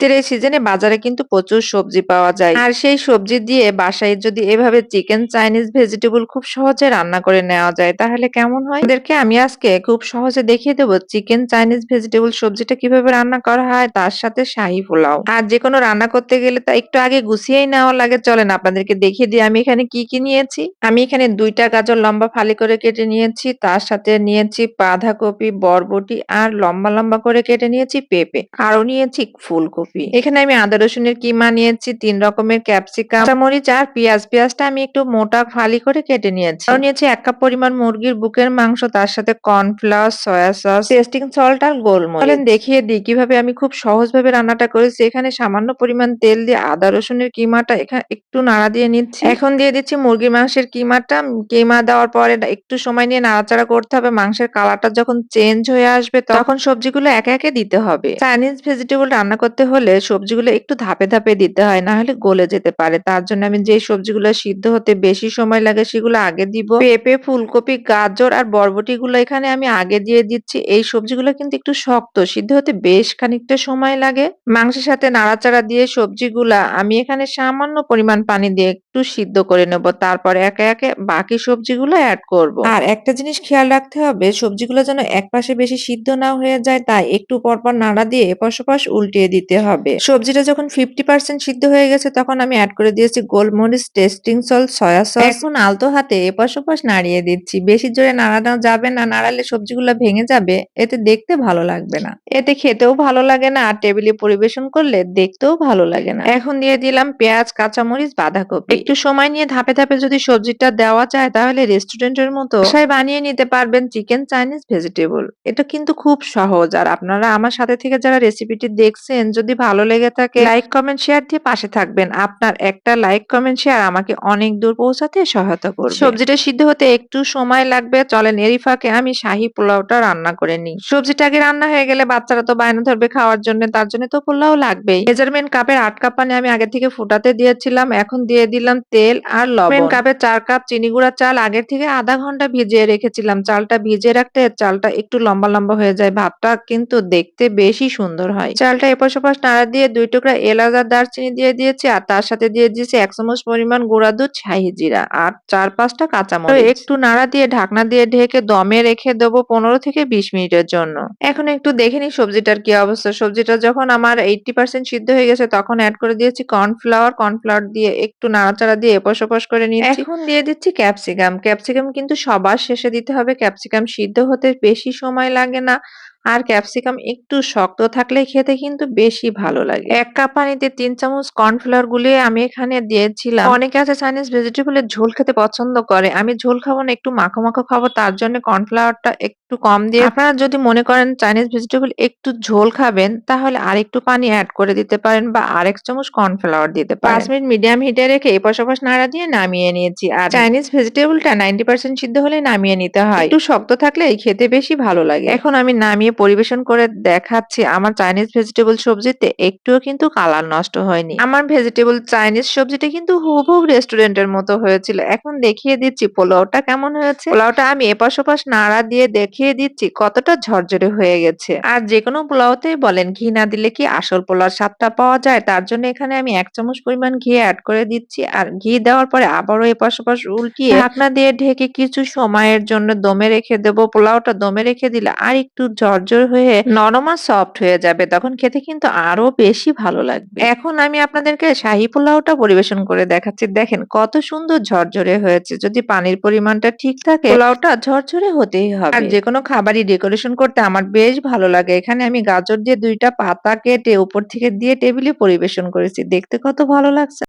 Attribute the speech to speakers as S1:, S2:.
S1: শীতের এই সিজনে বাজারে কিন্তু প্রচুর সবজি পাওয়া যায়। আর সেই সবজি দিয়ে বাসায় যদি এভাবে চিকেন, চাইনিজ ভেজিটেবল খুব সহজে রান্না করে নেওয়া যায়, তাহলে কেমন হয়? ওদেরকে আমি আজকে খুব সহজে দেখিয়ে দেবো চিকেন, চাইনিজ ভেজিটেবল সবজিটা কীভাবে রান্না করা হয়, তার সাথে শাহি পোলাও। আর যে কোনো রান্না করতে গেলে তা একটু আগে গুছিয়েই নেওয়া লাগে। চলেন আপনাদেরকে দেখিয়ে দিই, আমি এখানে কি কি নিয়েছি? আমি এখানে দুইটা গাজর, লম্বা ফালি করে কেটে নিয়েছি, তার সাথে নিয়েছি বাঁধাকপি, বরবটি, আর লম্বা লম্বা করে কেটে নিয়েছি পেঁপে। আরও নিয়েছি ফুলকপি। এখানে আমি আদা, রসুনের কিমা নিয়েছি, তিন রকমের ক্যাপসিকাম মরিচ আর পেঁয়াজ। পেঁয়াজটা আমি একটু মোটা ফালি করে কেটে নিয়েছি। আরও নিয়েছি এক কাপ পরিমাণ মুরগির বুকের মাংস, তার সাথে cornflour, soya sauce, tasting salt আর গোলমরিচ। চলেন দেখিয়ে দিই কীভাবে আমি খুব সহজভাবে রান্নাটা করেছি। এখানে সামান্য পরিমাণ তেল দিয়ে আদা, রসুনের কিমাটা এখানে একটু নাড়া দিয়ে নিচ্ছি। এখন দিয়ে দিচ্ছি মুরগির মাংসের কিমাটা। কিমা দেওয়ার পরে একটু সময় নিয়ে নাড়াচাড়া করতে হবে। মাংসের কালারটা যখন চেঞ্জ হয়ে আসবে, তখন সবজিগুলো একে একে দিতে হবে। চাইনিজ ভেজিটেবল রান্না করতে হলে সবজিগুলো একটু ধাপে ধাপে দিতে হয়, না হলে গলে যেতে পারে। তার জন্য আমি যে সবজিগুলো সিদ্ধ হতে বেশি সময় লাগে সেগুলো আগে দিব। পেঁপে, ফুলকপি, গাজর আর বরবটি গুলো এখানে আমি আগে দিয়ে দিচ্ছি। এই সবজিগুলো কিন্তু একটু শক্ত, সিদ্ধ হতে বেশ খানিকটা সময় লাগে। মাংসের সাথে নাড়াচাড়া দিয়ে সবজিগুলা আমি এখানে সামান্য পরিমাণ পানি দিয়ে একটু সিদ্ধ করে নেব। তারপর একে একে বাকি সবজিগুলো অ্যাড করব। আর একটা জিনিস খেয়াল রাখতে হবে, সবজিগুলো যেন এক পাশে বেশি সিদ্ধ না হয়ে যায়, তাই একটু পরপর নাড়া দিয়ে এপাশ ওপাশ উল্টিয়ে দিতে হবে। সবজিটা যখন ফিফটি পার্সেন্ট সিদ্ধ হয়ে গেছে, তখন আমি অ্যাড করে দিয়েছি গোলমরিচ টেস্টিং সল সয়া সস এখন আলতো হাতে এপাশ ওপাশ নাড়িয়ে দিচ্ছি। বেশি জোরে নাড়ানো যাবে না, নাড়ালে সবজিগুলো ভেঙে যাবে, এতে দেখতে ভালো লাগবে না। এতে খেতেও ভালো লাগে না আর টেবিলে পরিবেশন করলে দেখতেও ভালো লাগে না। এখন দিয়ে দিলাম পেঁয়াজ, কাঁচামরিচ, বাঁধাকপি। একটু সময় নিয়ে ধাপে ধাপে যদি সবজিটা দেওয়া যায়, তাহলে রেস্টুরেন্টের মতো বাসায় বানিয়ে নিতে পারবেন চিকেন চাইনিজ ভেজিটেবল এটা কিন্তু খুব সহজ। আর আপনারা আমার সাথে থেকে যারা রেসিপিটি দেখছেন, যদি ভালো লেগে থাকে লাইক কমেন্ট শেয়ার দিয়ে পাশে থাকবেন। আপনার একটা লাইক কমেন্ট শেয়ার আমাকে অনেক দূর পৌঁছাতে সহায়তা করবে। সবজিটা সিদ্ধ হতে একটু সময় লাগবে। চলেন এরই ফাঁকে আমি শাহি পোলাওটা রান্না করে নিই। সবজিটা আগে রান্না হয়ে গেলে বাচ্চারা তো বায়না ধরবে খাওয়ার জন্য তার জন্য তো পোলাও লাগবেই। মেজারমেন্ট কাপের আট কাপ পানি আমি আগে থেকে ফুটাতে দিয়েছিলাম। এখন দিয়ে দিলাম তেল আর লবণ। কাপে চার কাপ চিনি গুঁড়া চাল আগের থেকে আধা ঘণ্টা ভিজিয়ে রেখেছিলাম। চালটা ভিজিয়ে রাখতে চালটা একটু লম্বা লম্বা হয়ে যায়। ভাতটা কিন্তু দেখতে বেশি সুন্দর হয়। চালটা এপাশ ওপাশ নাড়া দিয়ে দুই টুকরা এলাচ দারচিনি দিয়ে দিয়েছি, আর তার সাথে দিয়ে দিয়েছি এক চামচ পরিমাণ গুঁড়া দুধ শাহি জিরা, আর চার পাঁচটা কাঁচামরিচ। একটু নাড়া দিয়ে ঢাকনা দিয়ে ঢেকে দমে রেখে দেবো পনেরো থেকে বিশ মিনিটের জন্য। এখন একটু দেখে নিই সবজিটার কি অবস্থা। সবজিটা যখন আমার এইটটি পার্সেন্ট সিদ্ধ হয়ে গেছে, তখন অ্যাড করে দিয়েছি কর্নফ্লাওয়ার কর্নফ্লাওয়ার দিয়ে একটু নাড়াচাড়া দিয়ে এপাশ ওপাশ করে নিয়েছি এখন দিয়ে দিচ্ছি ক্যাপসিকাম ক্যাপসিকাম কিন্তু সবার শেষে দিতে হবে। ক্যাপসিকাম সিদ্ধ হতে বেশি সময় লাগে না। আর ক্যাপসিকাম একটু শক্ত থাকলে খেতে কিন্তু বেশি ভালো লাগে। এক কাপ পানিতে তিন চামচ কর্নফ্লাওয়ার গুলিয়ে আমি এখানে দিয়েছিলাম। অনেকে আছে চাইনিজ ভেজিটেবলের ঝোল খেতে পছন্দ করে। আমি ঝোল খাব না, একটু মাখো মাখো খাব, তার জন্য কর্নফ্লাওয়ারটা একটু কম দিয়ে। আপনারা যদি মনে করেন চাইনিজ ভেজিটেবল একটু ঝোল খাবেন, তাহলে আর একটু পানি অ্যাড করে দিতে পারেন বা আরেক চামচ কর্নফ্লাওয়ার দিতে পারেন। পাঁচ মিনিট মিডিয়াম হিটে রেখে ওপাশ নাড়া দিয়ে নামিয়ে নিয়েছি। আর চাইনিজ ভেজিটেবলটা নাইনটি পার্সেন্ট সিদ্ধ হলে নামিয়ে নিতে হয়। একটু শক্ত থাকলে খেতে বেশি ভালো লাগে। এখন আমি নামিয়ে পরিবেশন করে দেখাচ্ছি, আমার চাইনিজ ভেজিটেবল সবজিতে একটুও কিন্তু কালার নষ্ট হয়নি। আমার ভেজিটেবল চাইনিজ সবজিটা কিন্তু হুবহুব রেস্টুরেন্টের মতো হয়েছিল। এখন দেখিয়ে দিচ্ছি, পোলাওটা কেমন হয়েছে? পোলাওটা আমি এপাশ ওপাশ নাড়া দিয়ে দেখিয়ে দিচ্ছি, কতটা ঝরঝরে হয়ে গেছে। আর যে কোনো পোলাওতেই বলেন, ঘি না দিলে কি আসল পোলাওর স্বাদটা পাওয়া যায়? তার জন্য এখানে আমি এক চামচ পরিমাণ ঘি অ্যাড করে দিচ্ছি। আর ঘি দেওয়ার পরে আবারও এপাশ ওপাশ উল্টিয়ে ঢাকনা দিয়ে ঢেকে কিছু সময়ের জন্য দমে রেখে দেবো। পোলাওটা দমে রেখে দিলে আর একটু ঝরঝর হয়ে নরম আর সফট হয়ে যাবে তখন খেতে কিন্তু আরও বেশি ভালো লাগবে। এখন আমি আপনাদেরকে শাহি পোলাওটা পরিবেশন করে দেখাচ্ছি। দেখেন কত সুন্দর ঝরঝরে হয়েছে। যদি পানির পরিমাণটা ঠিক থাকে পোলাওটা ঝরঝরে হতেই হবে। আর যে কোনো খাবারই ডেকোরেশন করতে আমার বেশ ভালো লাগে। এখানে আমি গাজর দিয়ে দুইটা পাতা কেটে উপর থেকে দিয়ে টেবিলে পরিবেশন করেছি। দেখতে কত ভালো লাগছে।